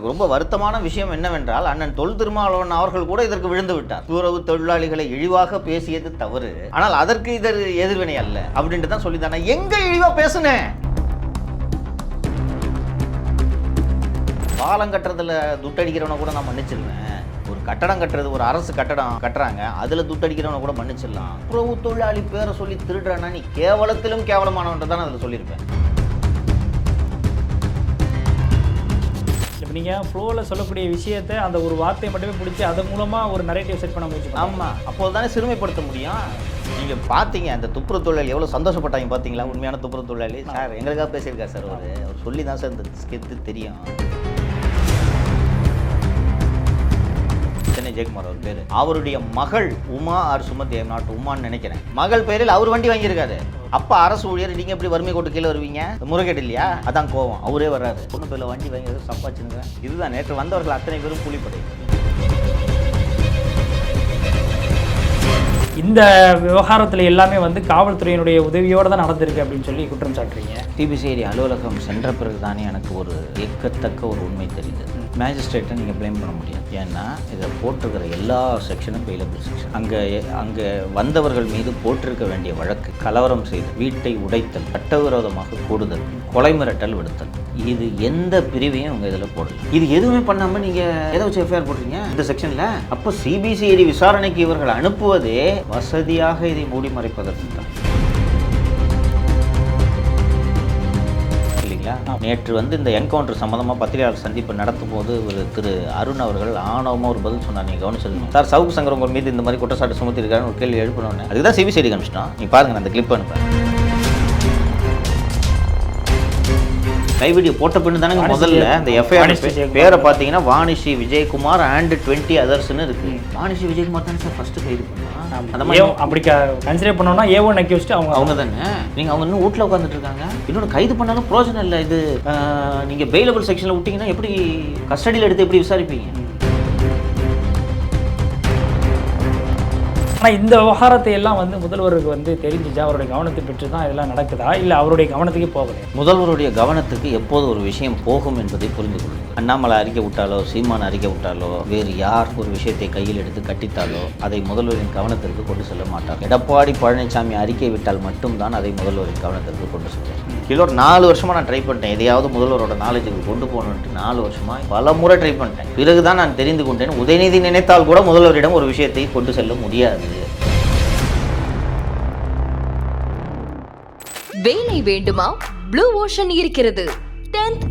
எனக்கு ரொம்ப வருத்தமான விஷயம் என்னவென்றால் அண்ணன் தொல் திருமாவளவன் அவர்கள் கூட இதற்கு விழுந்து விட்டார். துப்புரவு தொழிலாளிகளை இழிவாக பேசியது தவறு. ஆனால் அதற்கு இதர் எதிர்வினை அல்ல அப்படின்ட்டு தான் சொல்லித்தானே எங்க இழிவா பேசுனேன்? பாலம் கட்டுறதுல துட்டடிக்கிறவனை கூட நான் மன்னிச்சிருவேன். ஒரு கட்டடம் கட்டுறது ஒரு அரசு கட்டடம் கட்டுறாங்க அதுல துட்டடிக்கிறவனை கூட மன்னிச்சிடலாம். உறவு தொழிலாளி பேரை சொல்லி திருடுறேன்னா நீ கேவலத்திலும் கேவலமானவன் தான் அதில் சொல்லியிருப்பேன். இப்போ நீங்கள் ஃப்ளோவில் சொல்லக்கூடிய விஷயத்தை அந்த ஒரு வார்த்தையை மட்டுமே பிடிச்சி அதன் மூலமாக ஒரு நரேட்டிவ் செட் பண்ண முயற்சி ஆமாம் அப்போது தானே சிறுமைப்படுத்த முடியும். நீங்கள் பார்த்தீங்க அந்த துப்புரவு தொழிலாளி எவ்வளோ சந்தோஷப்பட்டாங்க பார்த்தீங்களா உண்மையான துப்புரவு தொழிலாளி. சார் எங்களுக்காக பேசியிருக்காரு சார் அவரு. அவர் சொல்லி தான் சார் இந்த ஸ்கெத்து தெரியும். சென்னை ஜெயக்குமார் அவர் பேர். அவருடைய மகள் உமா ஆர் சுமதி நாட் உமான்னு நினைக்கிறேன். மகள் பேரில் அவர் வண்டி வாங்கியிருக்காரு. அப்ப அரசு ஊழியர் நீங்க எப்படி வறுமை கோட்டு கீழே வருவீங்க? முறைகேடு இல்லையா? அதான் கோவம். அவரே வர்றாரு. பொண்ணு பேர்ல வண்டி வாங்கி சம்பாச்சுங்க இதுதான் நேற்று வந்தவர்கள் அத்தனை பேரும் கூலிப்படை. இந்த விவகாரத்தில் எல்லாமே வந்து காவல்துறையினுடைய உதவியோடு தான் நடந்திருக்கு அப்படின்னு சொல்லி குற்றம் சாட்டுறீங்க. டிபிசிஐடி அலுவலகம் சென்ற பிறகு தானே எனக்கு ஒரு ஏக்கத்தக்க ஒரு உண்மை தெரியுது மேஜிஸ்ட்ரேட்டை நீங்கள் ப்ளேம் பண்ண முடியாது ஏன்னா இதில் போட்டிருக்கிற எல்லா செக்ஷனும் பெயிலபிள் செக்ஷன் அங்கே அங்கே வந்தவர்கள் மீது போட்டிருக்க வேண்டிய வழக்கு கலவரம் செய்து வீட்டை உடைத்தல் சட்டவிரோதமாக கூடுதல் கொலை மிரட்டல் விடுத்தல். இது எந்த பிரிவையும் உங்கள் இதில் போடல. இது எதுவுமே பண்ணாமல் நீங்கள் எதை வச்சு எஃப்ஐஆர் போடுறீங்க இந்த செக்ஷனில் அப்போ சிபிசிஐடி விசாரணைக்கு இவர்கள் அனுப்புவதே வசதியாக இதை மூடி மறைப்பதற்கு நேற்று வந்து இந்த என்கவுண்டர் சம்மந்தமாக பத்திரிகையாளர் சந்திப்பு நடத்தும் போது ஒரு திரு அருண் அவர்கள் ஆணவமாக ஒரு பதில் சொன்னார். நீங்கள் கவனிச்சிருக்கணும். சார் சவுக்கு சங்கரம் மீது இந்த மாதிரி குற்றச்சாட்டு சுமத்திருக்காருன்னு ஒரு கேள்வி எழுப்பணும்னு அதுக்கு தான் சிபிசிஐடி கமிஷனா நீங்கள் பாருங்க அந்த கிளிப் அனுப்புறேன். கைவிடியோ போட்ட பின்னு தானே முதல்ல. இந்த எஃப்ஐஆர். பேரை பார்த்தீங்கன்னா வாணிஷி விஜயகுமார் அண்ட் டுவெண்ட்டி அதர்ஸ்னு இருக்கு. வாணிஷி விஜயகுமார் தானே சார் ஃபர்ஸ்ட் கைது பண்ணா? அப்படி கன்சிடர் பண்ணோம்னா ஏ ஒன் அக்யூஸ்ட் அவங்க அவங்க தானே. நீங்க அவங்க இன்னும் வீட்டில் உட்காந்துட்டு இருக்காங்க. இன்னொன்று கைது பண்ணாலும் பிரோஜனம் இல்லை. இது ஆஹ், நீங்க பெயிலபிள் செக்ஷனில் விட்டீங்கன்னா எப்படி கஸ்டடியில் எடுத்து எப்படி விசாரிப்பீங்க? ஆனால் இந்த விவகாரத்தை எல்லாம் வந்து முதல்வருக்கு வந்து தெரிஞ்சுச்சா? அவருடைய கவனத்தை பெற்று தான் இதெல்லாம் நடக்குதா? இல்லை அவருடைய கவனத்துக்கே போகலையா? முதல்வருடைய கவனத்துக்கு எப்போது ஒரு விஷயம் போகும் என்பதை புரிந்து கொள்ளுங்கள். அண்ணாமலை அறிக்கை விட்டாலோ சீமான் அறிக்கை விட்டாலோ வேறு யார் ஒரு விஷயத்தை கையில் எடுத்து கட்டித்தாலோ அதை முதல்வரின் கவனத்திற்கு கொண்டு செல்ல மாட்டார் எடப்பாடி பழனிசாமி அறிக்கை விட்டால் மட்டும்தான் அதை முதல்வரின் கவனத்திற்கு கொண்டு செல்வார் கிலோ நாலு வருஷமாக நான் ட்ரை பண்ணிட்டேன். எதையாவது முதல்வரோட நாலேஜுக்கு கொண்டு போகணுன்ட்டு நாலு வருஷமாக பல முறை ட்ரை பண்ணிட்டேன். பிறகுதான் நான் தெரிந்து கொண்டேன். உதயநிதி நினைத்தால் கூட முதல்வரிடம் ஒரு விஷயத்தை கொண்டு செல்ல முடியாது. வேலை வேண்டுமா? ப்ளூ ஓஷன் இருக்கிறது. 10th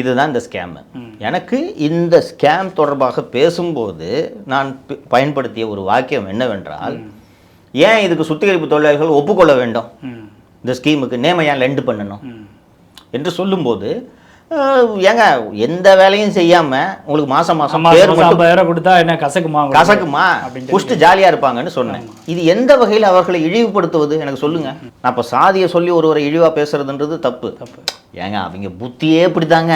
இதுதான் இந்த ஸ்கேம் எனக்கு இந்த ஸ்கேம் தொடர்பாக பேசும்போது நான் பயன்படுத்திய ஒரு வாக்கியம் என்னவென்றால் ஏன் இதுக்கு சுத்திகரிப்பு தொழிலாளர்கள் ஒப்புக்கொள்ள வேண்டும்? இந்த ஸ்கீமுக்கு நேம ஏன் லெண்டு பண்ணணும்? என்று சொல்லும்போது ஏங்க எந்த வேலையும் செய்யாம உங்களுக்கு மாசம் மாசம் பேர் மட்டும் கொடுத்தா என்ன கசக்குமா? கசக்குமா? குஷ்டு ஜாலியா இருப்பாங்கன்னு சொன்னேன். இது எந்த வகையில் அவர்களை இழிவுபடுத்துவது? எனக்கு சொல்லுங்க. நான் இப்போ சாதியை சொல்லி ஒருவரை இழிவா பேசுறதுன்றது தப்பு. தப்பு. ஏங்க அவங்க புத்தியே இப்படிதாங்க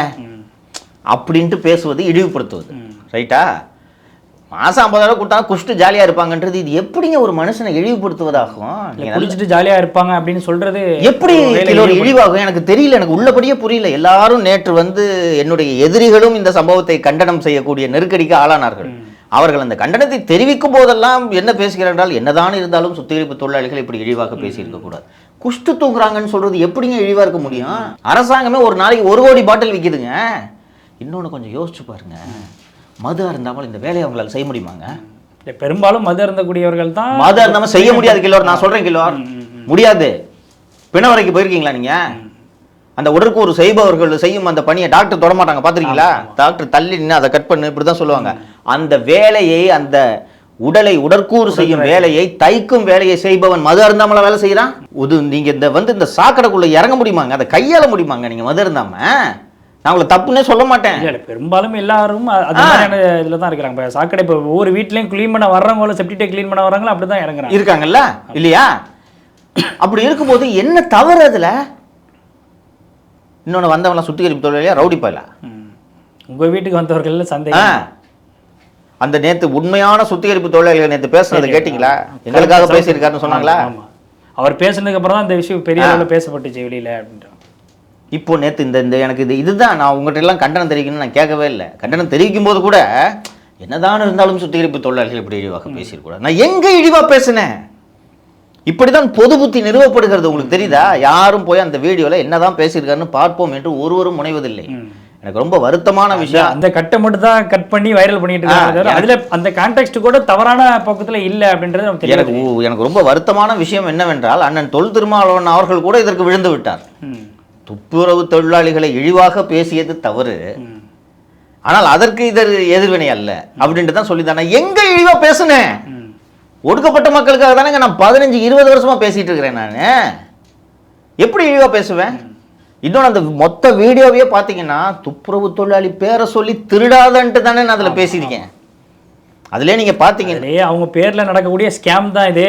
அப்படின்ட்டு பேசுவது இழிவுபடுத்துவது. ரைட்டா? மாசம் ஐம்பதாயிரம் கொடுத்தா குஷ்டு ஜாலியா இருப்பாங்கன்றது இது எப்படிங்க ஒரு மனுஷனை இழிவுபடுத்துவதாகும்? குளிச்சுட்டு ஜாலியா இருப்பாங்க அப்படின்னு சொல்றது எப்படி கிலோ ஒரு இழிவு- இழிவாகும்? எனக்கு தெரியல எனக்கு உள்ளபடியே புரியல. எல்லாரும் நேற்று வந்து என்னுடைய எதிரிகளும் இந்த சம்பவத்தை கண்டனம் செய்யக்கூடிய நெருக்கடிக்கு ஆளானார்கள். அவர்கள் அந்த கண்டனத்தை தெரிவிக்கும் போதெல்லாம் என்ன பேசுகிறார் என்றால் என்னதான் இருந்தாலும் சுத்திகரிப்பு தொழிலாளிகள் இப்படி இழிவாக பேசியிருக்க கூடாது குஷ்டு தூங்குறாங்கன்னு சொல்றது எப்படிங்க இழிவா இருக்க முடியும்? அரசாங்கமே ஒரு நாளைக்கு ஒரு கோடி பாட்டில் விற்கிதுங்க இன்னொன்னு கொஞ்சம் யோசிச்சு பாருங்க. மது இருந்தாமல் இந்த வேலையை அவங்களால செய்ய முடியுமாங்க? பெரும்பாலும் மது அருந்தக்கூடியவர்கள் தான் மது இருந்தாம செய்ய முடியாது கிலோ நான் சொல்றேன் கிலோ முடியாது. பிணவரைக்கு போயிருக்கீங்களா நீங்க? அந்த உடற்கூறு செய்பவர்கள் செய்யும் அந்த பணியை டாக்டர் தொட மாட்டாங்க பாத்திருக்கீங்களா டாக்டர் தள்ளி நின்று அதை கட் பண்ணு இப்படிதான் சொல்லுவாங்க. அந்த வேலையை அந்த உடலை உடற்கூறு செய்யும் வேலையை. தைக்கும் வேலையை செய்பவன் மது அருந்தாமல வேலை செய்யறான் உது நீங்க இந்த வந்து இந்த சாக்கடைக்குள்ள இறங்க முடியுமாங்க? அதை கையாள முடியுமாங்க நீங்க மது அருந்தாம? நான் உங்களை தப்புன்னே சொல்ல மாட்டேன். இல்ல பெரும்பாலும் எல்லாரும் அது மாதிரியான இதுல தான் இருக்கிறாங்க. இப்போ சாக்கடை இப்போ ஒவ்வொரு வீட்லயும் க்ளீன் பண்ண வர்றவங்களும் செப்டிட்டை க்ளீன் பண்ண வர்றவங்களும் அப்படி தான் இறங்குறாங்க. இருக்காங்கல்ல? இல்லையா? அப்படி இருக்கும்போது என்ன தவறு அதுல? இன்னொன்னு வந்தவங்களாம் சுத்திகரிப்பு தொழிலையா ரவுடி போயில? ம். உங்க வீட்டுக்கு வந்தவர்கள் சந்தேகம். அந்த நேத்து உண்மையான சுத்திகரிப்பு தொழிலாளிகள் நேத்து பேசுனதை கேட்டீங்களா? எங்களுக்காக பேசியிருக்காருன்னு சொன்னாங்களா? அவர் பேசுனதுக்கு அப்புறம் தான் இந்த விஷயம் பெரிய அளவில் பேசப்பட்டுச்சு வெளியில அப்படின்றாங்க இப்போ நேத்து இந்த இந்த எனக்கு இது இதுதான். நான் உங்கள்கிட்ட எல்லாம் கண்டனம் தெரிவிக்கணும்னு நான் கேட்கவே இல்லை. கண்டனம் தெரிவிக்கும் போது கூட என்னதான் இருந்தாலும் சுத்திகரிப்பு தொழிலாளிகள் இப்படி இழிவாக பேசியிருக்கூடாது நான் எங்க இழிவா பேசினேன்? இப்படிதான் பொது புத்தி நிறுவப்படுகிறது. உங்களுக்கு தெரியுதா? யாரும் போய் அந்த வீடியோல என்னதான் பேசியிருக்காருன்னு பார்ப்போம் என்று ஒருவரும் முனைவதில்லை. எனக்கு ரொம்ப வருத்தமான விஷயம். அந்த கட்டை மட்டும் தான் கட் பண்ணி வைரல் பண்ணிட்டு இருக்காங்க அதுல அந்த கான்டெக்ட் கூட தவறான பக்கத்துல இல்ல அப்படின்றது நமக்கு எனக்கு எனக்கு ரொம்ப வருத்தமான விஷயம் என்னவென்றால் அண்ணன் தொல் திருமாவளவன் அவர்கள் கூட இதற்கு விழுந்து விட்டார். துப்புரவு தொழிலாளிகளை இழிவாக பேசியது தவறு. ஆனால் அதற்கு இதர் எதிர்வினை அல்ல. அப்படின்ட்டு தான் சொல்லி தானே எங்க இழிவா பேசுனேன். ஒடுக்கப்பட்ட மக்களுக்காக தானேங்க நான் பதினஞ்சு இருபது வருஷமா பேசிட்டு இருக்கிறேன் நான். எப்படி இழிவா பேசுவேன்? இன்னொன்று அந்த மொத்த வீடியோவையே பார்த்தீங்கன்னா துப்புரவு தொழிலாளி பேரை சொல்லி திருடாதன்ட்டு தானே நான் அதில் பேசியிருக்கேன். அதுலயே நீங்க பார்த்தீங்க அவங்க பேர்ல நடக்கக்கூடிய ஸ்கேம் தான் இது.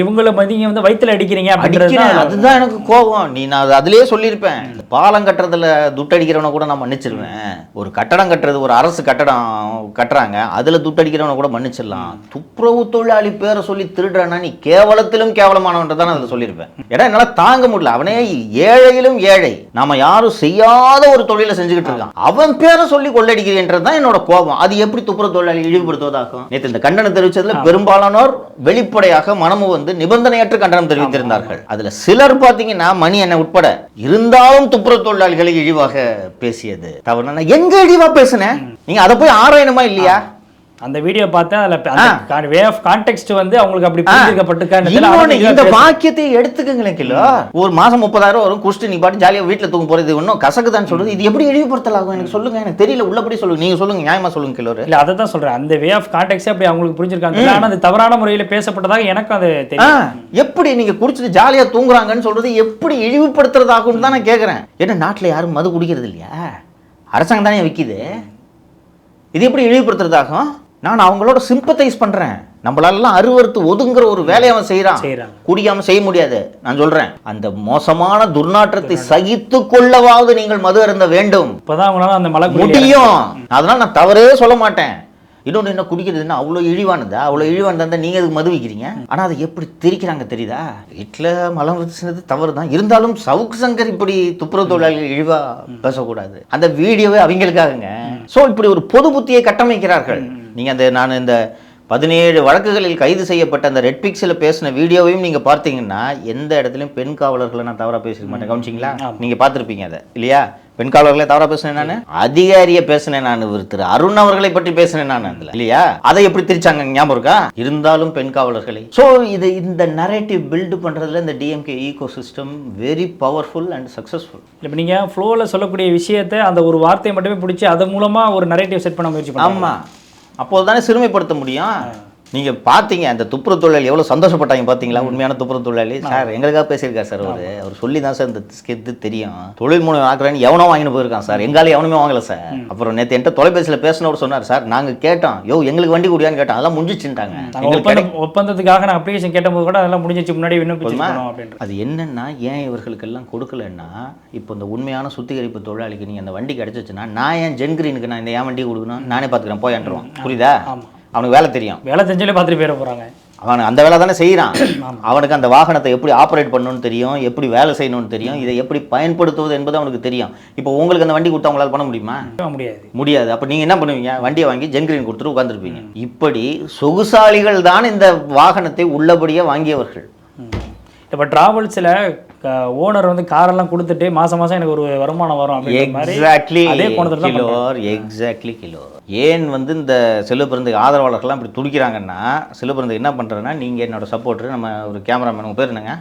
இவங்கள வந்து நீங்க வந்து வயித்துல அடிக்கிறீங்க அடிக்கிறேன். தான். அதுதான் எனக்கு கோபம். நீ நான் அது அதுலயே சொல்லியிருப்பேன். பாலம் கட்டுறதுல துட்டடிக்கிறவனை கூட நான் மன்னிச்சிருவேன். ஒரு கட்டடம் கட்டுறது ஒரு அரசு கட்டடம் கட்டுறாங்க. அதுல துட்டடிக்கிறவனை கூட மன்னிச்சிடலாம். துப்புரவு தொழிலாளி பேரை சொல்லி திருடுறனா நீ கேவலத்திலும் கேவலமானவன்ட்டு தான் அதில் சொல்லியிருப்பேன். ஏன்னா என்னால தாங்க முடியல. அவனே ஏழையிலும் ஏழை. நாம யாரும் செய்யாத ஒரு தொழிலை செஞ்சுக்கிட்டு இருக்கான். அவன் பேரை சொல்லி கொள்ளடிக்கிறேன்றது தான் என்னோட கோபம். அது எப்படி துப்புரவு தொழிலாளி இழிவுபடுத்துவதாகும் நேற்று இந்த கண்டனம் தெரிவிச்சதுல பெரும்பாலானோர் வெளிப்படையாக மனமு வந்து நிபந்தனையற்ற கண்டனம் தெரிவித்திருந்தார்கள். அதுல சிலர் பாத்தீங்கன்னா மணி என்ன உட்பட இருந்தாலும் துப்புரவு தொழிலாளிகளை இழிவாக பேசியது. தவறு. எங்க இழிவா பேசுனேன்? நீங்க அதை போய் ஆராயணுமா இல்லையா? அந்த வீடியோ பார்த்தேன் அதுல வே ஆஃப் கான்டெக்ட் வந்து அவங்களுக்கு அப்படி புரிஞ்சிருக்கப்பட்டிருக்கான்னு இந்த வாக்கியத்தை எடுத்துக்கங்களேன் கிலோ. ஒரு மாசம் முப்பதாயிரம் வரும் குடிச்சிட்டு நீ பாட்டு ஜாலியா வீட்டுல தூங்க போறது இன்னும் கசக்குதான்னு சொல்றது இது எப்படி இழிவுபடுத்தலாகும் எனக்கு சொல்லுங்க எனக்கு தெரியல. உள்ளபடி சொல்லுங்க நீங்க சொல்லுங்க நியாயமா சொல்லுங்க கிலோ இல்ல அதை தான் சொல்றேன். அந்த வே ஆஃப் கான்டெக்ட் அப்படி அவங்களுக்கு புரிஞ்சிருக்காங்க ஆனா அது தவறான முறையில பேசப்பட்டதாக எனக்கும் அது தெரியும். எப்படி நீங்க குடிச்சிட்டு ஜாலியா தூங்குறாங்கன்னு சொல்றது எப்படி இழிவுபடுத்துறதாகும் தான் நான் கேக்குறேன். ஏன்னா நாட்டுல யாரும் மது குடிக்கிறது இல்லையா அரசாங்கம் தானே விக்குது. இது எப்படி இழிவுபடுத்துறதாகும்? நான் அவங்களோட சிம்பத்தைஸ் பண்றேன். நம்மளாலலாம் அருவறுத்து ஒதுங்குற ஒரு வேலையை அவன் செய்யறான் செய்றாங்க. குடியாம செய்ய முடியாது. நான் சொல்றேன் அந்த மோசமான துர்நாற்றத்தை சகித்து கொள்ளவாவது நீங்கள் மது அருந்த வேண்டும். இப்பதான் அந்த மலை முடியும். அதனால நான் தவறே சொல்ல மாட்டேன். இன்னொன்று என்ன குடிக்கிறதுன்னா அவ்வளோ இழிவானதா? அவ்வளோ இழிவானதா இருந்தா நீங்க அதுக்கு மது வைக்கிறீங்க? ஆனா அதை எப்படி திரிக்கிறாங்க தெரியுதா? வீட்டில் மலம் வீசினது தவறு தான் இருந்தாலும் சவுக்கு சங்கர் இப்படி துப்புரவு தொழிலாளிகள் இழிவா பேசக்கூடாது. அந்த வீடியோவே அவங்களுக்காகங்க. ஸோ இப்படி ஒரு பொது புத்தியை கட்டமைக்கிறார்கள். நீங்க அந்த நான் இந்த பதினேழு வழக்குகளில் கைது செய்யப்பட்ட அந்த ரெட் பிக்ஸில் பேசின வீடியோவையும் நீங்க பார்த்தீங்கன்னா எந்த இடத்துலையும் பெண் காவலர்களை நான் தவறா பேசிருக்க மாட்டேன். கவனிச்சிங்களா? நீங்க பார்த்துருப்பீங்க அதை. இல்லையா? பெண் காவலர்களை தவறா பேசினேன் நான். அதிகாரியை பேசினேன் நான் இவர் திரு அருண் அவர்களை பற்றி பேசினேன் நான் அதுல. இல்லையா? அதை எப்படி திரிச்சாங்க? ஞாபகம் இருக்கா? இருந்தாலும் பெண் காவலர்களை. ஸோ இது இந்த நரேட்டிவ் பில்டு பண்றதுல இந்த DMK ecosystem very powerful and successful இப்போ நீங்க ஃப்ளோவில் சொல்லக்கூடிய விஷயத்தை அந்த ஒரு வார்த்தையை மட்டுமே பிடிச்சி அது மூலமா ஒரு நரேட்டிவ் செட் பண்ண முயற்சி பண்ணுவாங்க ஆமா. அப்போது தானே சிறுமைப்படுத்த முடியும்? நீங்க பாத்தீங்க அந்த துப்புரவு தொழிலாளி எவ்வளவு சந்தோஷப்பட்டாங்க பாத்தீங்களா? உண்மையான துப்புரவு தொழிலாளி. சார் எங்களுக்காக பேசியிருக்காரு சார் அவரு. அவர் சொல்லி தான் சார் இந்த ஸ்கெத்து தெரியும். தொழில் மூலம் ஆக்குறேன்னு எவனோ வாங்கிட்டு போயிருக்கான் சார். எங்கால எவனுமே வாங்கல சார். அப்புறம் நேத்து என்கிட்ட தொலைபேசியில பேசினவர் சொன்னார் சார். நாங்க கேட்டோம் யோ எங்களுக்கு வண்டி குடியான்னு கேட்டோம். அதெல்லாம் முடிஞ்சிச்சுட்டாங்க நாங்கள் ஒப்பந்தத்துக்காக நான் அப்ளிகேஷன் கேட்டபோது கூட அதெல்லாம் முடிஞ்சிச்சு. முன்னாடி அப்படின்ற அது என்னன்னா ஏன் இவர்களுக்கெல்லாம் கொடுக்கலன்னா இப்போ இந்த உண்மையான சுத்திகரிப்பு தொழிலாளிக்கு நீங்க அந்த வண்டி கிடைச்சிச்சுன்னா நான் ஏன் ஜென்கிரீனுக்கு நான் இந்த ஏன் வண்டி கொடுக்கணும்? நானே பார்த்துக்கிறேன் போயாண்டுருவான் புரியுதா. அவனுக்கு வேலை தெரியும். வேலை செஞ்சாலே பார்த்துட்டு போயிட போறாங்க. அவன் அந்த வேலை தானே செய்கிறான் அவனுக்கு அந்த வாகனத்தை எப்படி ஆப்ரேட் பண்ணணும்னு தெரியும் எப்படி வேலை செய்யணும்னு தெரியும் இதை எப்படி பயன்படுத்துவது என்பது அவனுக்கு தெரியும். இப்போ உங்களுக்கு அந்த வண்டி கொடுத்தா உங்களால் பண்ண முடியுமா? முடியாது. முடியாது. அப்போ நீங்கள் என்ன பண்ணுவீங்க? வண்டியை வாங்கி ஜென்கிரீன் கொடுத்துட்டு உட்காந்துருப்பீங்க இப்படி சொகுசாலிகள் தான் இந்த வாகனத்தை உள்ளபடியே வாங்கியவர்கள். இப்போ டிராவல்ஸில் ஓனர் வந்து காரெல்லாம் கொடுத்துட்டு மாசம் மாசம் எனக்கு ஒரு வருமானம் வரும் எக்ஸாக்ட்லி அதே. கிலோர் எக்ஸாக்ட்லி கிலோர் ஏன் வந்து இந்த செல்வப்பிறந்த ஆதரவாளர்கள்லாம் இப்படி துடிக்கிறாங்கன்னா செல்வப்பிறந்த என்ன பண்ணுறேன்னா நீங்கள் என்னோட சப்போர்ட்டர் நம்ம ஒரு கேமராமேன் உங்கள் பேர் என்னங்க?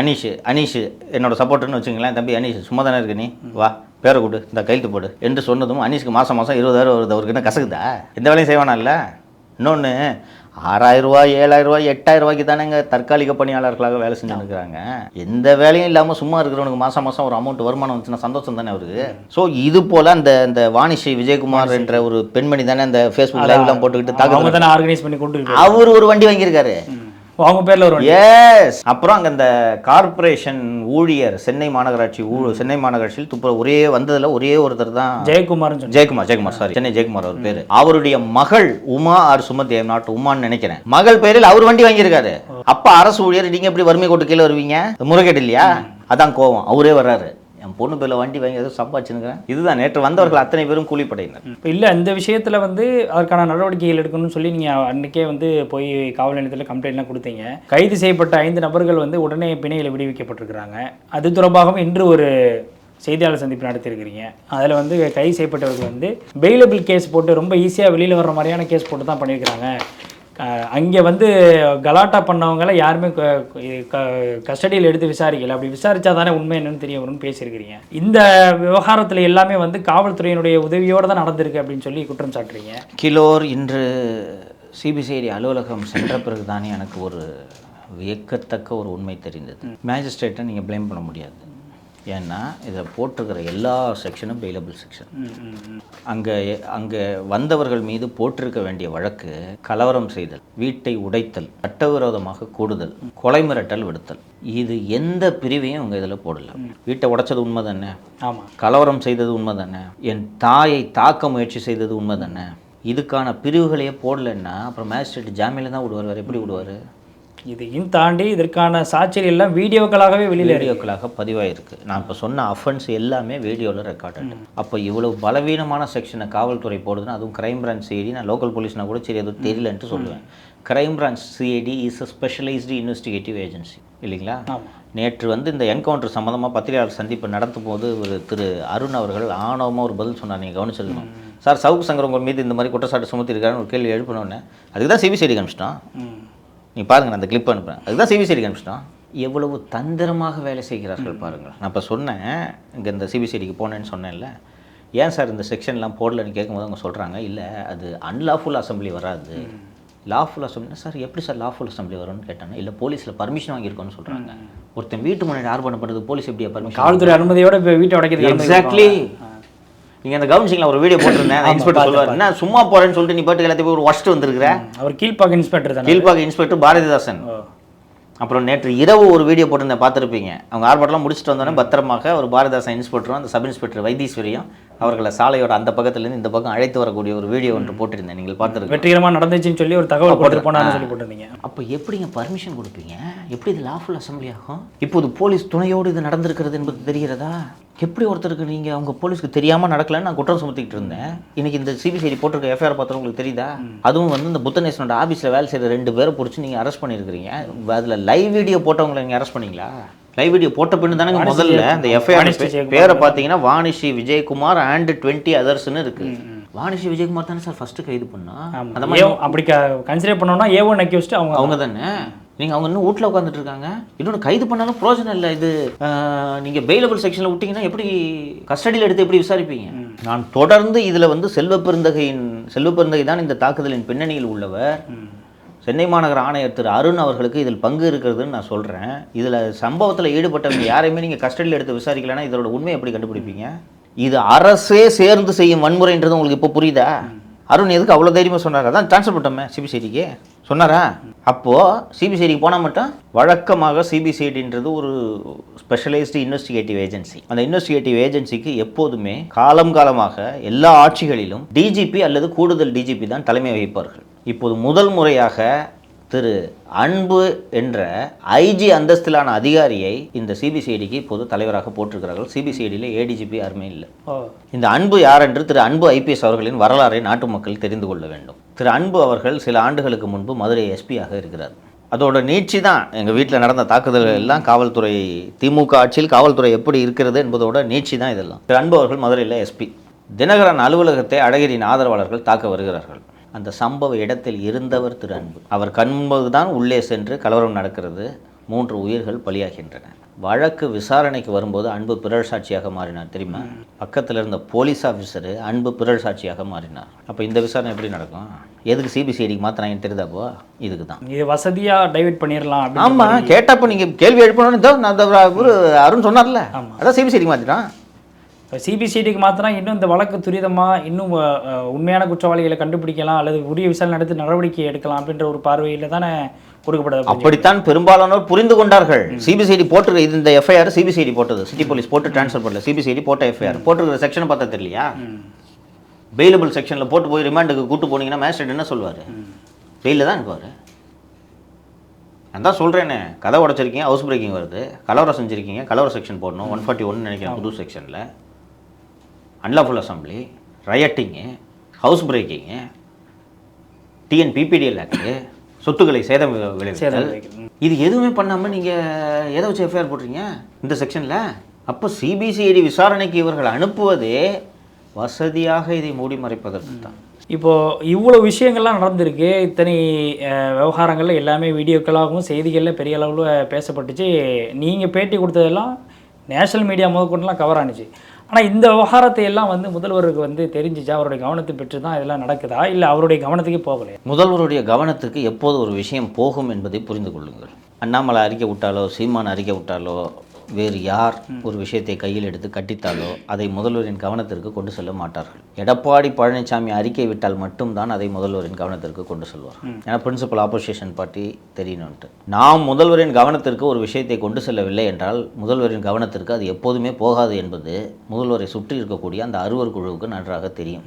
அனீஷ் அனீஷ் என்னோட சப்போர்ட்டர்னு வச்சுங்களேன் தம்பி அனீஷ் சும்மா தானே இருக்க நீ வா பேரை கொடு இந்த கையெழுத்து போடு என்று சொன்னதும் அனீஷ்க்கு மாதம் மாதம் இருபதாயிரம் வருது அவருக்கு என்ன கசக்குதா எந்த வேலையும் செய்வானா இல்லை இன்னொன்று ஆறாயிரம் ரூபாய் ஏழாயிரம் ரூபாய் எட்டாயிரம் ரூபாய்க்கு தானேங்க தற்காலிக பணியாளர்களாக வேலை செஞ்சுட்டு இருக்கிறாங்க. எந்த வேலையும் இல்லாமல் சும்மா இருக்கிறவனுக்கு மாதம் மாதம் ஒரு அமௌண்ட் வருமானம் வந்துச்சுன்னா சந்தோஷம் தானே அவருக்கு? ஸோ இது போல் அந்த அந்த வாணிஸ்ரீ விஜயகுமார் என்ற ஒரு பெண்மணி தானே அந்த ஃபேஸ்புக் லைவ்லாம் போட்டுக்கிட்டு அவங்க தானே ஆர்கனைஸ் பண்ணி கொண்டு அவர் ஒரு வண்டி வாங்கியிருக்காரு. அவங்க பேர்ல ஒரு. எஸ் அப்புறம் அங்கே அந்த கார்ப்பரேஷன் ஊழியர் சென்னை மாநகராட்சி ஊ சென்னை மாநகராட்சியில் துப்புர ஒரே வந்ததுல ஒரே ஒருத்தர் தான் ஜெயக்குமார்னு சொன்னேன் ஜெயக்குமார் ஜெயக்குமார் சாரி சென்னை ஜெயக்குமார் அவர் பேரு. அவருடைய மகள் உமா ஆர் சுமதி நாட் உமான்னு நினைக்கிறேன். மகள் பேரில் அவர் வண்டி வாங்கியிருக்காரு. அப்ப அரசு ஊழியர் நீங்க எப்படி வறுமை கோட்டு கீழே வருவீங்க? முறைகேடு இல்லையா? அதான் கோவம். அவரே வர்றாரு. என் பொண்ணு பேரில் வண்டி வாங்கி ஏதோ சம்பாதிச்சுருக்கிறேன். இதுதான் நேற்று வந்தவர்கள் அத்தனை பேரும் கூலிப்படையினர். இப்போ இல்லை இந்த விஷயத்தில் வந்து அதற்கான நடவடிக்கைகள் எடுக்கணும்னு சொல்லி நீங்கள் அன்றைக்கே வந்து போய் காவல் நிலையத்தில் கம்ப்ளைண்ட்லாம் கொடுத்தீங்க. கைது செய்யப்பட்ட ஐந்து நபர்கள் வந்து உடனே பிணையில் விடுவிக்கப்பட்டிருக்கிறாங்க. அது தொடர்பாகவும் இன்று ஒரு செய்தியாளர் சந்திப்பு நடத்தியிருக்கிறீங்க. அதில் வந்து கைது செய்யப்பட்டவர்கள் வந்து பெயிலபிள் கேஸ் போட்டு ரொம்ப ஈஸியாக வெளியில் வர்ற மாதிரியான கேஸ் போட்டு தான் பண்ணியிருக்கிறாங்க. அங்கே வந்து கலாட்டா பண்ணவங்கள யாருமே கஸ்டடியில் எடுத்து விசாரிக்கல. அப்படி விசாரிச்சா தானே உண்மை என்னன்னு தெரிய வரும்னு பேசியிருக்கிறீங்க. இந்த விவகாரத்தில் எல்லாமே வந்து காவல்துறையினுடைய உதவியோடு தான் நடந்திருக்கு அப்படின்னு சொல்லி குற்றம் சாட்டுறீங்க. கிலோர் இன்று சிபிசிஐடி அலுவலகம் சென்ற பிறகுதானே எனக்கு ஒரு வியக்கத்தக்க ஒரு உண்மை தெரிந்தது. மேஜிஸ்ட்ரேட்டை நீங்கள் ப்ளேம் பண்ண முடியாது. ஏன்னா இதில் போட்டிருக்கிற எல்லா செக்ஷனும் பெயிலபிள் செக்ஷன் அங்கே அங்கே வந்தவர்கள் மீது போட்டிருக்க வேண்டிய வழக்கு கலவரம் செய்தல் வீட்டை உடைத்தல் சட்டவிரோதமாக கூடுதல் கொலை மிரட்டல் விடுத்தல். இது எந்த பிரிவையும் அவங்க இதில் போடல. வீட்டை உடைச்சது உண்மை தானே ஆமாம் கலவரம் செய்தது உண்மை தானே என் தாயை தாக்க முயற்சி செய்தது உண்மை தானே இதுக்கான பிரிவுகளையே போடலைன்னா அப்புறம் மேஜிஸ்ட்ரேட் ஜாமீனில் தான் விடுவார். வேறு எப்படி விடுவார்? இதையும் தாண்டி இதற்கான சாட்சிகள் எல்லாம் வீடியோக்களாகவே வெளியில் வீடியோக்களாக பதிவாயிருக்கு. நான் இப்போ சொன்ன அஃபென்ஸ் எல்லாமே வீடியோவில் ரெக்கார்டட் அப்போ இவ்வளவு பலவீனமான செக்ஷனை காவல்துறை போடுதுன்னா அதுவும் கிரைம் பிரான்ச் சிஐடி நான் லோக்கல் போலீஸ்னா கூட சரி எதுவும் தெரியலன்ட்டு சொல்லுவேன். Crime branch CID is a specialised investigative agency இல்லைங்களா? நேற்று வந்து இந்த என்கவுண்டர் சம்மந்தமாக பத்திரிகையாளர் சந்திப்பு நடத்தும் போது ஒரு திரு அருண் அவர்கள் ஆணவமாக ஒரு பதில் சொன்னார். நீங்கள் கவனிச்சிருக்கணும். சார் சவுக்கு சங்கர் உங்கள் மீது இந்த மாதிரி குற்றச்சாட்டு சுமத்திருக்காருன்னு ஒரு கேள்வி எழுப்பினோன்னே அதுக்கு தான் சிபிசிஐடி காமிச்சிட்டோம் ம். நீ பாருங்க நான் அந்த கிளிப் அனுப்புறேன். அதுதான் சிபிசிஐடி காமிச்சிட்டோம் எவ்வளவு தந்திரமாக வேலை செய்கிறார்கள் பாருங்கள். நான் இப்போ சொன்னேன் இங்கே இந்த சிபிசிஐடிக்கு போனேன்னு சொன்னேன்ல. ஏன் சார் இந்த செக்ஷன்லாம் போடலன்னு கேட்கும்போது அவங்க சொல்கிறாங்க இல்லை அது அன்லாஃபுல் அசம்பிளி வராது. லாஃபுல் அசம்பிளி சார் எப்படி சார் லாஃபுல் அசம்பிளி வரும்னு கேட்டாங்க. இல்லை போலீஸில் பர்மிஷன் வாங்கியிருக்கோன்னு சொல்கிறாங்க ஒருத்தன் வீட்டு முன்னாடி ஆர்ப்பாட்டம் பண்ணுறது போலீஸ் எப்படியா பர்மிஷன் காவல்துறை அனுமதியோட வீட்டை உடைக்கிறது எக்ஸாக்ட்லி நீங்கள் அந்த கவனிச்சிங்களா? ஒரு வீடியோ போட்டிருந்தேன். இன்ஸ்பெக்டர் சொல்லுவார் என்ன சும்மா போகிறேன்னு சொல்லிட்டு நீ பாட்டுக்கு எல்லாத்தையும் ஒரு ஒஸ்ட் வந்திருக்கிற? அவர் கீழ்ப்பாக்க இன்ஸ்பெக்டர் தானே. கீழ்பாக்க இன்ஸ்பெக்டர் பாரதிதாசன். அப்புறம் நேற்று இரவு ஒரு வீடியோ போட்டிருந்தேன் பார்த்துருப்பீங்க. அவங்க ஆர்ப்பாட்டம்லாம் முடிச்சுட்டு வந்தோடனே பத்திரமாக ஒரு பாரதிதாசன் இன்ஸ்பெக்டரும் அந்த சப் இன்ஸ்பெக்டர் வைத்தீஸ்வரியும் அவர்களை சாலையோட அந்த பக்கத்துலேருந்து இந்த பக்கம் அழைத்து வரக்கூடிய ஒரு வீடியோ ஒன்று போட்டிருந்தேன். நீங்கள் பார்த்துருக்கீங்க வெற்றிகரமாக நடந்துச்சுன்னு சொல்லி ஒரு தகவல் போட்டு போனான்னு சொல்லி போட்டிருந்தீங்க. அப்போ எப்படிங்க பர்மிஷன் கொடுப்பீங்க? எப்படி இது லாஃபுல் அசம்பிளி ஆகும்? இப்போது போலீஸ் துணையோடு இது நடந்திருக்கிறது என்பது தெரிகிறதா? எப்படி ஒருத்தருக்கு நீங்கள் அவங்க போலீஸ்க்கு தெரியாமல் நடக்கலன்னு நான் குற்றம் சுமத்திக்கிட்டு இருந்தேன். இன்னைக்கு இந்த சிபிசிஐடி போட்டிருக்க எஃப்ஐஆர் பார்த்தா உங்களுக்கு தெரியுதா? அதுவும் வந்து இந்த புத்தநேசனோட ஆஃபீஸில் வேலை செய்கிற ரெண்டு பேரை பிடிச்சி நீங்கள் அரெஸ்ட் பண்ணியிருக்கிறீங்க. அதில் லைவ் வீடியோ போட்டவங்களை நீங்கள் அரெஸ்ட் பண்ணீங்களா? லைவ் வீடியோ போட்ட பின்னு தானே முதல்ல அந்த எஃப்ஐஆர் பேரை பார்த்தீங்கன்னா வாணிஷி விஜயகுமார் அண்ட் டுவெண்ட்டி அதர்ஸ்னு இருக்கு. வாணிஷி விஜயகுமார் தானே சார் ஃபர்ஸ்ட் கைது பண்ணா? அந்த ஏ அப்படி கன்சிடர் பண்ணோம்னா ஏ ஒன் அக்யூஸ்ட் அவங்க அவங்க தானே? நீங்கள் அவங்க இன்னும் வீட்டில் உட்காந்துட்டு இருக்காங்க. இன்னொன்று கைது பண்ணாலும் பிரோஜனம் இல்லை. இது நீங்கள் பெயிலபிள் செக்ஷனில் விட்டீங்கன்னா எப்படி கஸ்டடியில் எடுத்து எப்படி விசாரிப்பீங்க? நான் தொடர்ந்து இதில் வந்து செல்வ பெருந்தகையின் செல்வ பெருந்தகை தான் இந்த தாக்குதலின் பின்னணியில் உள்ளவர். சென்னை மாநகர ஆணையர் திரு அருண் அவர்களுக்கு இதில் பங்கு இருக்கிறதுன்னு நான் சொல்கிறேன் இதில் சம்பவத்தில் ஈடுபட்டவங்க யாரையுமே நீங்கள் கஸ்டடியில் எடுத்து விசாரிக்கலைன்னா இதோட உண்மையை எப்படி கண்டுபிடிப்பீங்க? இது அரசே சேர்ந்து செய்யும் வன்முறைன்றது உங்களுக்கு இப்போ புரியுதா? அருண் எதுக்கு அவ்வளோ தைரியமாக சொன்னார்? அதான் ட்ரான்ஸ்ஃபர் பண்ணிட்டோமே சிபிசிஐடிக்கு. சொன்னாரா? அப்போது சிபிசிஐடிக்கு போனால் மட்டும் வழக்கமாக சிபிசிஐடின்றது ஒரு ஸ்பெஷலைஸ்டு இன்வெஸ்டிகேட்டிவ் ஏஜென்சி அந்த இன்வெஸ்டிகேட்டிவ் ஏஜென்சிக்கு எப்போதுமே காலம் காலமாக எல்லா ஆட்சிகளிலும் டிஜிபி அல்லது கூடுதல் டிஜிபி தான் தலைமை வகிப்பார்கள். இப்போது முதல் முறையாக திரு அன்பு என்ற ஐஜி அந்தஸ்திலான அதிகாரியை இந்த சிபிசிஐடிக்கு இப்போது தலைவராக போட்டிருக்கிறார்கள். சிபிசிஐடியில் ஏடிஜிபி யாருமே இல்லை. இந்த அன்பு யார் என்று திரு அன்பு ஐபிஎஸ் அவர்களின் வரலாறை நாட்டு மக்கள் தெரிந்து கொள்ள வேண்டும். திரு அன்பு அவர்கள் சில ஆண்டுகளுக்கு முன்பு மதுரை எஸ்பியாக இருக்கிறார். அதோட நீட்சி தான் எங்கள் வீட்டில் நடந்த தாக்குதல்கள் எல்லாம் காவல்துறை திமுக ஆட்சியில் காவல்துறை எப்படி இருக்கிறது என்பதோட நீட்சி தான் இதெல்லாம். திரு அன்பு அவர்கள் மதுரையில் எஸ்பி தினகரன் அலுவலகத்தை அழகிரியின் ஆதரவாளர்கள் தாக்க வருகிறார்கள். அந்த சம்பவ இடத்தில் இருந்தவர் திரு அன்பு. அவர் கண்முன்பது தான் உள்ளே சென்று கலவரம் நடக்கிறது. மூன்று உயிர்கள் பலியாகின்றன. வழக்கு விசாரணைக்கு வரும்போது அன்பு பிறர் சாட்சியாக மாறினார் தெரியுமா? பக்கத்தில் இருந்த போலீஸ் ஆஃபீஸரு அன்பு பிறர் சாட்சியாக மாறினார். அப்போ இந்த விசாரணை எப்படி நடக்கும்? எதுக்கு சிபிசிஐடிக்கு மாத்தினாங்கன்னு தெரியுதாப்போ இதுக்கு தான். இது வசதியா டைவர்ட் பண்ணிடலாம் ஆமாம் கேட்டப்போ நீங்கள் கேள்வி எழுப்பணும்னு இதோ நான் ஒரு அருண் சொன்னார்ல. அதான் சிபிசிஐடிக்கு மாற்றிட்டான் சிபிசிடிக்கு மாத்தினா இன்னும் இந்த வழக்கு துரிதமா இன்னும் உண்மையான குற்றவாளிகளை கண்டுபிடிக்கலாம் அல்லது உரிய விசாரணை நடத்தி நடவடிக்கை எடுக்கலாம் அப்படின்ற ஒரு பார்வையில தானே கொடுக்கப்பட்டது அப்படித்தான் பெரும்பாலானோர் புரிந்து கொண்டார்கள். சிபிசிஐடி போட்டு இது இந்த எஃப்ஐஆர் சிபிசிஐடி போட்டது. சிட்டி போலீஸ் போட்டு ட்ரான்ஸ்ஃபர் பண்ணல. சிபிசிஐடி போட்ட எஃப்ஐஆர் போட்டுருக்கிற செக்ஷன் பார்த்தா தெரியலையா? பெயிலபிள் செக்ஷனில் போட்டு போய் ரிமாண்டுக்கு கூட்டு போனீங்கன்னா மேஜிஸ்ட்ரேட் என்ன சொல்வார் பெயிலில் தான் அனுப்புவார் அதான் சொல்கிறேனே கதை உடச்சிருக்கீங்க ஹவுஸ் பிரேக்கிங் வருது. கலவரம் செஞ்சுருக்கீங்க கலவர செக்ஷன் போடணும். ஒன் ஃபார்ட்டி ஒன் நினைக்கிறேன் புது செக்ஷனில் unlawful assembly ரயட்டிங்கு house breaking TNPPDL act சொத்துக்களை சேதம் விளைவித்தல். இது எதுவுமே பண்ணாமல் நீங்கள் எதை வச்சு எஃப்ஐஆர் போடுறீங்க இந்த செக்ஷனில் அப்போ சிபிசிஐடி விசாரணைக்கு இவர்கள் அனுப்புவதே வசதியாக இதை மூடி மறைப்பதற்கு தான். இப்போ இவ்வளவு விஷயங்கள்லாம் நடந்திருக்கு. இத்தனை விவகாரங்கள்ல எல்லாமே வீடியோக்களாகவும் செய்திகளில் பெரிய அளவில் பேசப்பட்டுச்சு. நீங்க பேட்டி கொடுத்ததெல்லாம் நேஷனல் மீடியா முதற்கொண்டுலாம் கவர் ஆனிச்சு. ஆனால் இந்த விவகாரத்தை எல்லாம் வந்து முதல்வருக்கு வந்து தெரிஞ்சிச்சு. அவருடைய கவனத்தை பெற்று தான் இதெல்லாம் நடக்குதா? இல்லை அவருடைய கவனத்துக்கே போகலையா? முதல்வருடைய கவனத்துக்கு எப்போது ஒரு விஷயம் போகும் என்பதை புரிந்து கொள்ளுங்கள். அண்ணாமலை அறிக்கை விட்டாலோ சீமான் அறிக்கை விட்டாலோ வேறு யார் ஒரு விஷயத்தை கையில் எடுத்து கட்டித்தாலோ அதை முதல்வரின் கவனத்திற்கு கொண்டு செல்ல மாட்டார்கள். எடப்பாடி பழனிசாமி அறிக்கை விட்டால் மட்டும்தான் அதை முதல்வரின் கவனத்திற்கு கொண்டு செல்வார். ஏன்னா பிரின்சிபல் ஆப்போசிஷன் பார்ட்டி தெரியணும்ட்டு நாம் முதல்வரின் கவனத்திற்கு ஒரு விஷயத்தை கொண்டு செல்லவில்லை என்றால் முதல்வரின் கவனத்திற்கு அது எப்போதுமே போகாது என்பது முதல்வரை சுற்றி இருக்கக்கூடிய அந்த அறுவர் குழுவுக்கு நன்றாக தெரியும்.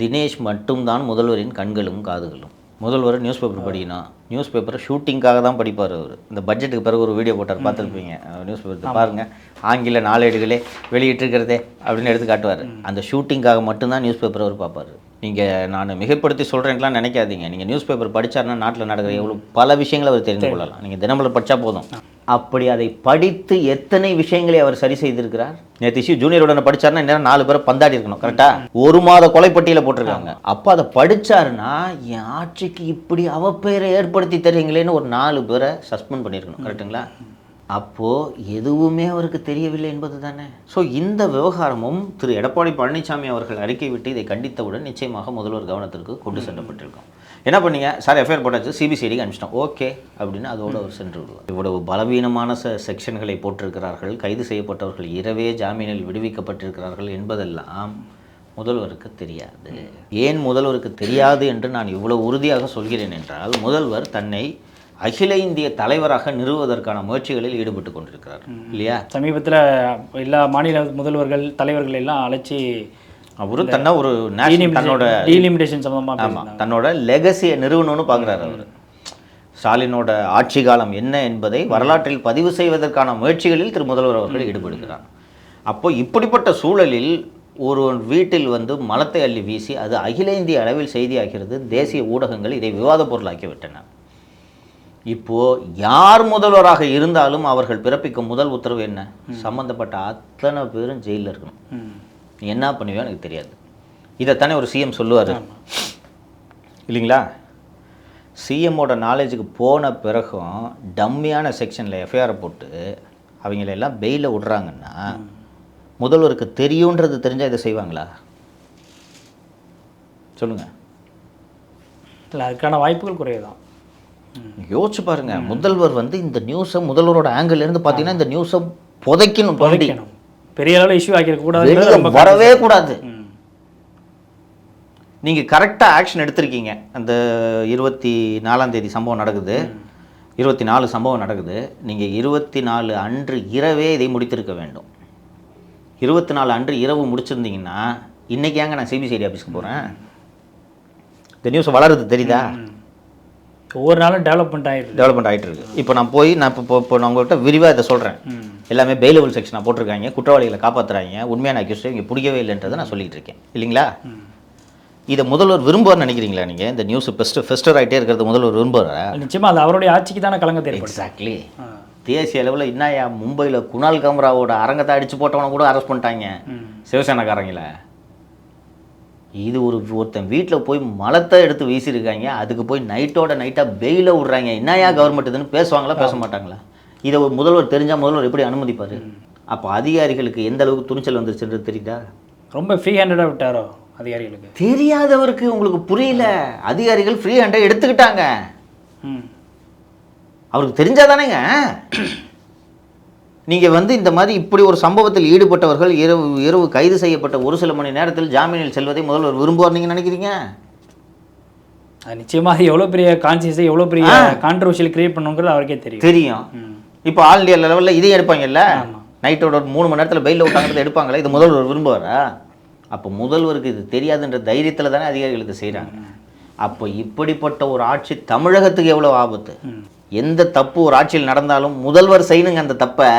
தினேஷ் மட்டும்தான் முதல்வரின் கண்களும் காதுகளும். முதல்வர் நியூஸ் பேப்பர் படிக்கணும். நியூஸ் பேப்பரை ஷூட்டிங்காக தான் படிப்பார் அவர். இந்த பட்ஜெட்டுக்கு பிறகு ஒரு வீடியோ போட்டார். பார்த்துருப்பீங்க. நியூஸ் பேப்பர் பாருங்க. ஆங்கில நாளேடுகளே வெளியிட்டிருக்கிறதே அப்படின்னு எடுத்து காட்டுவார். அந்த ஷூட்டிங்காக மட்டும்தான் நியூஸ் பேப்பர் அவர் பார்ப்பார். நீங்கள் நான் மிகைப்படுத்தி சொல்கிறேன்லாம் நினைக்காதீங்க. நீங்கள் நியூஸ் பேப்பர் படிச்சாருன்னா நாட்டில் நடக்கிற எவ்வளோ பல விஷயங்களை அவர் தெரிந்து கொள்ளலாம். நீங்கள் தினமலர் படித்தா போதும். அப்படி அதை படித்து எத்தனை விஷயங்களை அவர் சரி செய்திருக்கிறார்? நேற்று இஷ்யூ ஜூனியர் உடனே படிச்சாருன்னா நேரம் நாலு பேரை பந்தாடி இருக்கணும் கரெக்டா ஒரு மாத கொலைப்பட்டியல போட்டிருக்காங்க. அப்போ அதை படிச்சாருன்னா என் ஆட்சிக்கு இப்படி அவப்பெயரை ஏற்படுத்தி தருவீங்களேன்னு ஒரு நாலு பேரை சஸ்பெண்ட் பண்ணியிருக்கணும் கரெக்ட்டுங்களா அப்போது எதுவுமே அவருக்கு தெரியவில்லை என்பது தானே ஸோ இந்த விவகாரமும் திரு எடப்பாடி பழனிசாமி அவர்கள் அறிக்கை விட்டு இதை கண்டித்தவுடன் நிச்சயமாக முதல்வர் கவனத்திற்கு கொண்டு செல்லப்பட்டிருக்கும். என்ன பண்ணீங்க? சார் எஃப்ஐஆர் போட்டாச்சு சிபிசிஐடிக்கு அனுப்பிச்சிட்டோம். ஓகே அப்படின்னு அதோடு அவர் சென்று விடுவார். இவ்வளவு பலவீனமான செ செக்ஷன்களை போட்டிருக்கிறார்கள் கைது செய்யப்பட்டவர்கள் இரவே ஜாமீனில் விடுவிக்கப்பட்டிருக்கிறார்கள் என்பதெல்லாம் முதல்வருக்கு தெரியாது. ஏன் முதல்வருக்கு தெரியாது என்று நான் இவ்வளவு உறுதியாக சொல்கிறேன் என்றால் முதல்வர் தன்னை அகில இந்திய தலைவராக நிறுவுவதற்கான முயற்சிகளில் ஈடுபட்டு கொண்டிருக்கிறார். இல்லையா? சமீபத்தில் எல்லா மாநில முதல்வர்கள் தலைவர்கள் எல்லாம் அழைச்சி அவரு தன்னை ஒரு தன்னோட டீலிமிடேஷன் சம்பந்தமாக ஆமாம் தன்னோட லெகசியை நிறுவனம்னு பார்க்குறாரு அவர். ஸ்டாலினோட ஆட்சி காலம் என்ன என்பதை வரலாற்றில் பதிவு செய்வதற்கான முயற்சிகளில் திரு முதல்வர் அவர்கள் ஈடுபடுகிறார். அப்போ இப்படிப்பட்ட சூழலில் ஒரு வீட்டில் வந்து மலத்தை அள்ளி வீசி அது அகில இந்திய அளவில் செய்தியாகிறது தேசிய ஊடகங்கள் இதை விவாத பொருளாக்கி விட்டன இப்போ யார் முதல்வராக இருந்தாலும் அவர்கள் பிறப்பிக்கும் முதல் உத்தரவு என்ன? சம்பந்தப்பட்ட அத்தனை பேரும் ஜெயிலில் இருக்கணும். நீ என்ன பண்ணுவியோ எனக்கு தெரியாது. இதைத்தானே ஒரு சிஎம் சொல்லுவார். இல்லைங்களா? சிஎம்மோட நாலேஜுக்கு போன பிறகும் டம்மியான செக்ஷனில் எஃப்ஐஆரை போட்டு அவங்கள எல்லாம் பெயிலில் விடுறாங்கன்னா முதல்வருக்கு தெரியுன்றது தெரிஞ்சால் இதை செய்வாங்களா? சொல்லுங்கள் இல்லை அதுக்கான வாய்ப்புகள் குறைவு தான் யோசிச்சு பாருங்க. முதல்வர் வந்து இந்த நியூஸை முதல்வரோட ஆங்கிள் இருந்து பார்த்தீங்கன்னா இந்த நியூஸை புதைக்கணும் புதைக்கணும். பெரிய அளவில் இஷ்யூ ஆக்கியிருக்க கூடாது வரவே கூடாது. நீங்கள் கரெக்டாக ஆக்ஷன் எடுத்திருக்கீங்க. அந்த இருபத்தி நாலாம் தேதி சம்பவம் நடக்குது. இருபத்தி நாலு சம்பவம் நடக்குது. நீங்கள் இருபத்தி நாலு அன்று இரவே இதை முடித்திருக்க வேண்டும். இருபத்தி நாலு அன்று இரவு முடிச்சிருந்தீங்கன்னா இன்னைக்கு ஏங்க நான் சிபிசிஐடி ஆஃபீஸ்க்கு போகிறேன் இந்த நியூஸ் வளருது தெரியுதா? ஒவ்வொரு நாளும் டெவலப்மெண்ட் ஆகிடுது டெவலப்மெண்ட் ஆகிட்டு இருக்கு இப்போ நான் போய் நான் இப்போ இப்போ நான் உங்கள்கிட்ட விரிவாக இதை சொல்கிறேன் எல்லாமே பெயிலபிள் செக்ஷனாக போட்டிருக்காங்க. குற்றவாளிகளை காப்பாற்றுறாங்க உண்மையான அக்யூஸ்டை இங்கே பிடிக்கவே இல்லைன்றதை நான் சொல்லிட்டு இருக்கேன். இல்லைங்களா? இதை முதல்வர் விரும்புவார்னு நினைக்கிறீங்களா நீங்கள் இந்த நியூஸ் பெஸ்ட் ஃபெஸ்டர் ஆகிட்டே இருக்கிறது முதல்வர் விரும்புவாரா? நிச்சயமா அது அவருடைய ஆட்சிக்கு தானே கலங்கத்தை ஏற்படுத்தும் எக்ஸாக்ட்லி தேசிய அளவில் என்னையா மும்பையில் குணால் கம்ராவோட அரங்கத்தை அடிச்சு போட்டவனை கூட அரெஸ்ட் பண்ணிட்டாங்க. சிவசேனாக்காரங்கள. இது ஒரு ஒருத்தன் வீட்டில் போய் மலத்தை எடுத்து வீசியிருக்காங்க. அதுக்கு போய் நைட்டோட நைட்டாக பெயில விட்றாங்க. என்னையா கவர்மெண்ட் இதுன்னு பேசுவாங்களா பேச மாட்டாங்களா? இதை ஒரு முதல்வர் தெரிஞ்சால் முதல்வர் எப்படி அனுமதிப்பார்? அப்போ அதிகாரிகளுக்கு எந்த அளவுக்கு துணிச்சல் வந்துருச்சுன்றது தெரியுதா? ரொம்ப ஃப்ரீ ஹேண்டடாக விட்டாரோ அதிகாரிகளுக்கு? தெரியாதவருக்கு உங்களுக்கு புரியல. அதிகாரிகள் ஃப்ரீ ஹேண்டை எடுத்துக்கிட்டாங்க. அவருக்கு தெரிஞ்சாதானேங்க நீங்கள் வந்து இந்த மாதிரி இப்படி ஒரு சம்பவத்தில் ஈடுபட்டவர்கள் இரவு இரவு கைது செய்யப்பட்ட ஒரு சில மணி நேரத்தில் ஜாமீனில் செல்வதை முதல்வர் விரும்புவார் நீங்கள் நினைக்கிறீங்க? அது நிச்சயமாக எவ்வளோ பெரிய கான்சியஸை எவ்வளோ பெரிய கான்ட்ரவர்ஷியல் கிரியேட் பண்ணுங்கிறது அவருக்கே தெரியும். தெரியும். இப்போ ஆல் இந்தியா லெவலில் இதையும் எடுப்பாங்கல்ல. நைட்டோட ஒரு மூணு மணி நேரத்தில் பெயிலில் விட்டாங்கிறத எடுப்பாங்களே? இது முதல்வர் விரும்புவாரா? அப்போ முதல்வருக்கு இது தெரியாதுன்ற தைரியத்தில் தானே அதிகாரிகளுக்கு செய்கிறாங்க அப்போ இப்படிப்பட்ட ஒரு ஆட்சி தமிழகத்துக்கு எவ்வளோ ஆபத்து? எந்த தப்பு ஒரு ஆட்சியில் நடந்தாலும் முதல்வர் செய்யணுங்க அந்த தப்பை.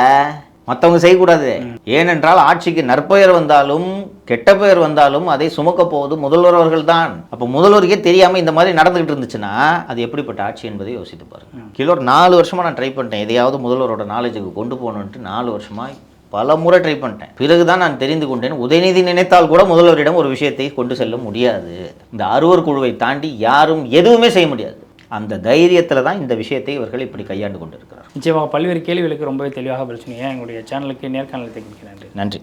மற்றவங்க செய்யக்கூடாது. ஏனென்றால் ஆட்சிக்கு நற்பெயர் வந்தாலும் கெட்ட பெயர் வந்தாலும் அதை சுமக்க போவது முதல்வர் அவர்கள் தான் அப்போ முதல்வருக்கே தெரியாம இந்த மாதிரி நடந்துகிட்டு இருந்துச்சுன்னா அது எப்படிப்பட்ட ஆட்சி என்பதை யோசித்து பாருங்க. கிலோ நாலு வருஷமா நான் ட்ரை பண்ணிட்டேன். எதையாவது முதல்வரோட நாலேஜுக்கு கொண்டு போகணுன்ட்டு நாலு வருஷமா பல முறை ட்ரை பண்ணிட்டேன். பிறகுதான் நான் தெரிந்து கொண்டேன் உதயநிதி நினைத்தால் கூட முதல்வரிடம் ஒரு விஷயத்தை கொண்டு செல்ல முடியாது. இந்த அறுவர் குழுவை தாண்டி யாரும் எதுவுமே செய்ய முடியாது. அந்த தைரியத்தில் தான் இந்த விஷயத்தை இவர்கள் இப்படி கையாண்டு கொண்டிருக்கிறார் நிச்சயமாக பல்வேறு கேள்விகளுக்கு ரொம்பவே தெளிவாக பதில் சொன்னீங்க. எங்களுடைய சேனலுக்கு நேர்காணலத்தை நன்றி. நன்றி.